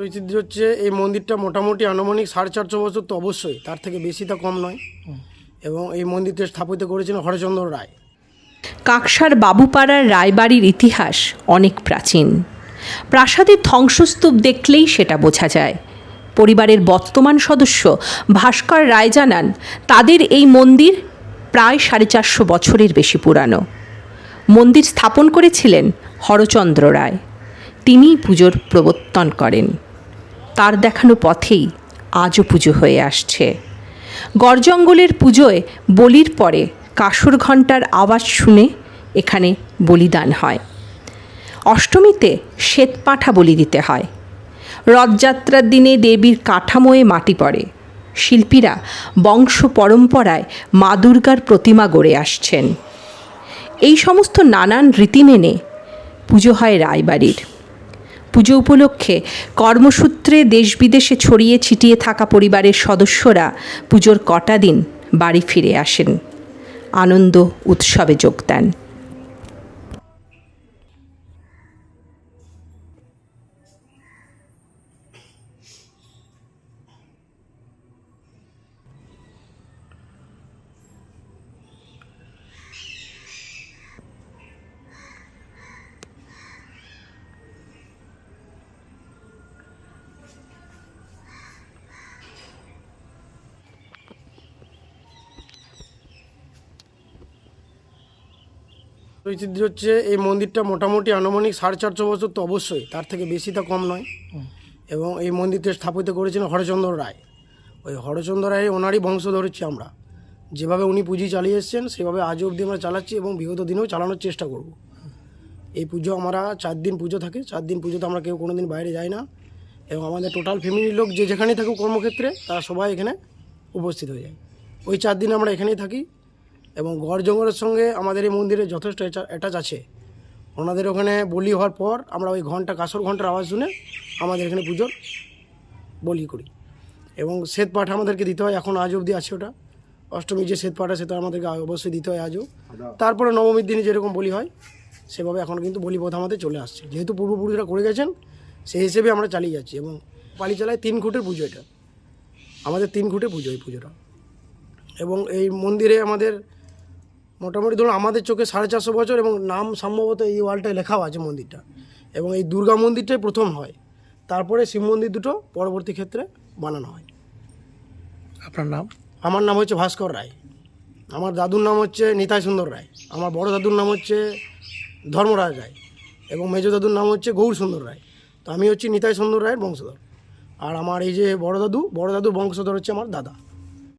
ঐতিহ্য হচ্ছে, এই মন্দিরটা মোটামুটি আনুমানিক সাড়ে চারশো বছর তো অবশ্যই, তার থেকে বেশি তা কম নয়। এবং এই মন্দিরটা স্থাপিত করেছিলেন হরচন্দ্র রায়। কাকসার বাবুপাড়ার রায়বাড়ির ইতিহাস অনেক প্রাচীন। প্রাসাদের ধ্বংসস্তূপ দেখলেই সেটা বোঝা যায়। পরিবারের বর্তমান সদস্য ভাস্কর রায় জানান, তাদের এই মন্দির প্রায় সাড়ে চারশো বছরের বেশি পুরানো। মন্দির স্থাপন করেছিলেন হরচন্দ্র রায়। তিনিই পুজোর প্রবর্তন করেন। তার দেখানো পথেই আজও পুজো হয়ে আসছে। গড়জঙ্গলের পুজোয় বলির পরে কাসর ঘণ্টার আওয়াজ শুনে এখানে বলিদান হয়। অষ্টমীতে শ্বেতপাঁঠা বলি দিতে হয়। রথযাত্রার দিনে দেবীর কাঠামোয়ে মাটি পড়ে। শিল্পীরা বংশ পরম্পরায় মা দুর্গার প্রতিমা গড়ে আসছেন। এই সমস্ত নানান রীতি মেনে পুজো হয় রায়বাড়ির। পুজো উপলক্ষে কর্মসূত্রে দেশ বিদেশে ছড়িয়ে ছিটিয়ে থাকা পরিবারের সদস্যরা পুজোর কটা দিন বাড়ি ফিরে আসেন। আনন্দ উৎসবে যোগ দেন। ঐতিহ্য হচ্ছে এই মন্দিরটা মোটামুটি আনুমানিক সাড়ে চারশো বছর তো অবশ্যই তার থেকে বেশি তা কম নয়। এবং এই মন্দিরটা স্থাপিত করেছিলেন হরচন্দ্র রায়। ওই হরচন্দ্র রায় ওনারই বংশ ধরেছি আমরা। যেভাবে উনি পুঁজি চালিয়ে এসছেন সেভাবে আজও অবধি আমরা চালাচ্ছি এবং বিগত দিনেও চালানোর চেষ্টা করব। এই পুজো আমরা চার দিন পুজো থাকে চার দিন পুজোতে আমরা কেউ কোনো দিন বাইরে যাই না। এবং আমাদের টোটাল ফ্যামিলির লোক যে যেখানেই থাকুক কর্মক্ষেত্রে তারা সবাই এখানে উপস্থিত হয়ে যায়। ওই চার দিন আমরা এখানেই থাকি। এবং গড় জঙ্গলের সঙ্গে আমাদের এই মন্দিরে যথেষ্ট অ্যাটাচ আছে। ওনাদের ওখানে বলি হওয়ার পর আমরা ওই ঘণ্টা, কাসর ঘণ্টার আওয়াজ শুনে আমাদের এখানে পুজোর বলি করি। এবং শ্বেত পাঠ আমাদেরকে দিতে হয়, এখন আজ অবধি আছে ওটা। অষ্টমী যে শ্বেত পাঠ সেটা আমাদেরকে অবশ্যই দিতে হয় আজও। তারপরে নবমীর দিনে যেরকম বলি হয়, সেভাবে এখন কিন্তু বলি আমাদের চলে আসছে। যেহেতু পূর্বপুরুষরা করে গেছেন, সেই হিসেবে আমরা চালিয়ে যাচ্ছি এবং পালি চালায় তিন খুঁটের পুজো এটা। আমাদের তিন খুঁটে পুজো এই পুজোটা। এবং এই মন্দিরে আমাদের মোটামুটি ধরুন আমাদের চোখে সাড়ে চারশো বছর এবং নাম সম্ভবত এই ওয়ালটায় লেখাও আছে মন্দিরটা। এবং এই দুর্গা মন্দিরটাই প্রথম হয়। তারপরে শিব মন্দির দুটো পরবর্তী ক্ষেত্রে বানানো হয়। আপনার নাম? আমার নাম হচ্ছে ভাস্কর রায়। আমার দাদুর নাম হচ্ছে নিতাই সুন্দর রায়। আমার বড় দাদুর নাম হচ্ছে ধর্মরাজ রায়। এবং মেজ দাদুর নাম হচ্ছে গৌর সুন্দর রায়। তো আমি হচ্ছি নিতাই সুন্দর রায়ের বংশধর। আর আমার এই যে বড় দাদু বড় দাদুর বংশধর হচ্ছে আমার দাদা।